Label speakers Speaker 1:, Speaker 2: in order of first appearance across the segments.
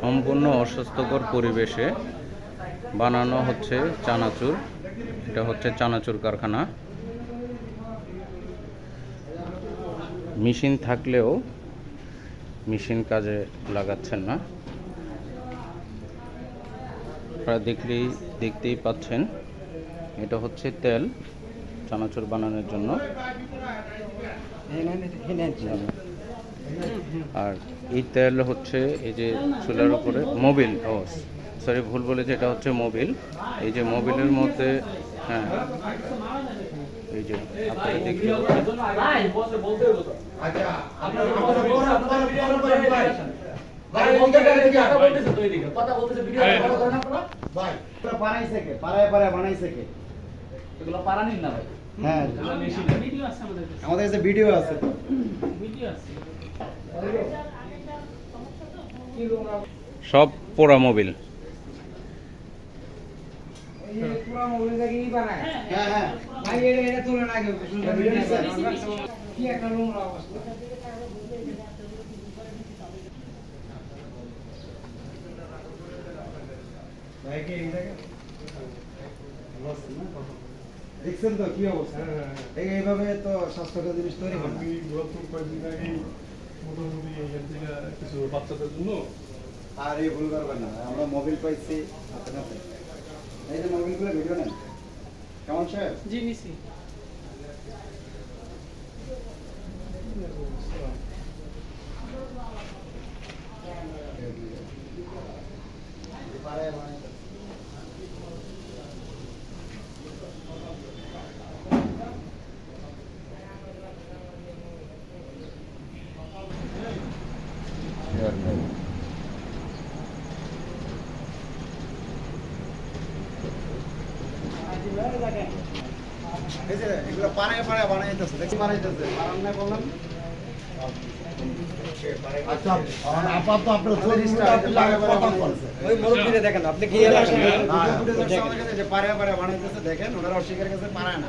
Speaker 1: সম্পূর্ণ অস্বাস্থ্যকর পরিবেশে বানানো হচ্ছে চানাচুর। এটা হচ্ছে চানাচুর কারখানা। মেশিন থাকলেও মেশিন কাজে লাগাচ্ছেন না। আপনারা দেখলেই দেখতেই পাচ্ছেন এটা হচ্ছে তেল চানাচুর বানানোর জন্য আর এই তেল হচ্ছে এই যে চুলার উপরে মোবিল ও সরি ভুল বলেছে এটা হচ্ছে মোবিল এই যে মোবিলের মধ্যে হ্যাঁ এই যে আপনারা দেখতে পাচ্ছেন
Speaker 2: কে কে?
Speaker 3: নিন না ভাই।
Speaker 2: হ্যাঁ।
Speaker 4: ভিডিও আছে আমাদের কাছে।
Speaker 2: আমাদের কাছে ভিডিও আছে। তো
Speaker 4: ভিডিও আছে।
Speaker 1: সব পোড়া মোবিল।
Speaker 2: হ্যাঁ হ্যাঁ। দেখছেন তো কি অবস্থা? এই এইভাবে তো স্বাস্থ্যকর জিনিস তৈরি হয়।
Speaker 5: আমি গত কয়েকদিন আগে মোটামুটি এখান থেকে কিছু বাচ্চাদের জন্য।
Speaker 2: আর এই ভুল করবেন না আমরা মোবিল পাইছি নাতে। এই যে মোবিলগুলো ভিডিও নেন। কেমন সাহেব
Speaker 4: জি নিছি।
Speaker 2: এই যে আচ্ছা
Speaker 6: দেখেন
Speaker 2: ওনারা অস্বীকার কাছে পারায় না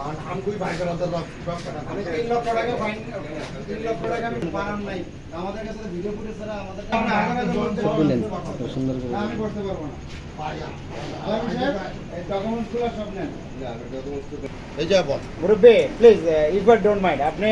Speaker 2: আমি আর করা তো আমি তিন লক্ষ টাকা ফাইন তিন লক্ষ টাকা আমি বানান নাই। আমাদের কাছে ভিডিও ফুটেজ ছাড়া আমাদের আমরা আগামী বললেন সুন্দর করে আমি করতে পারব না। এই ডকুমেন্টসগুলো সব নেন।
Speaker 6: এই যে বল
Speaker 2: মুরব্বী প্লিজ ইফ ডোন্ট মাইন্ড আপনি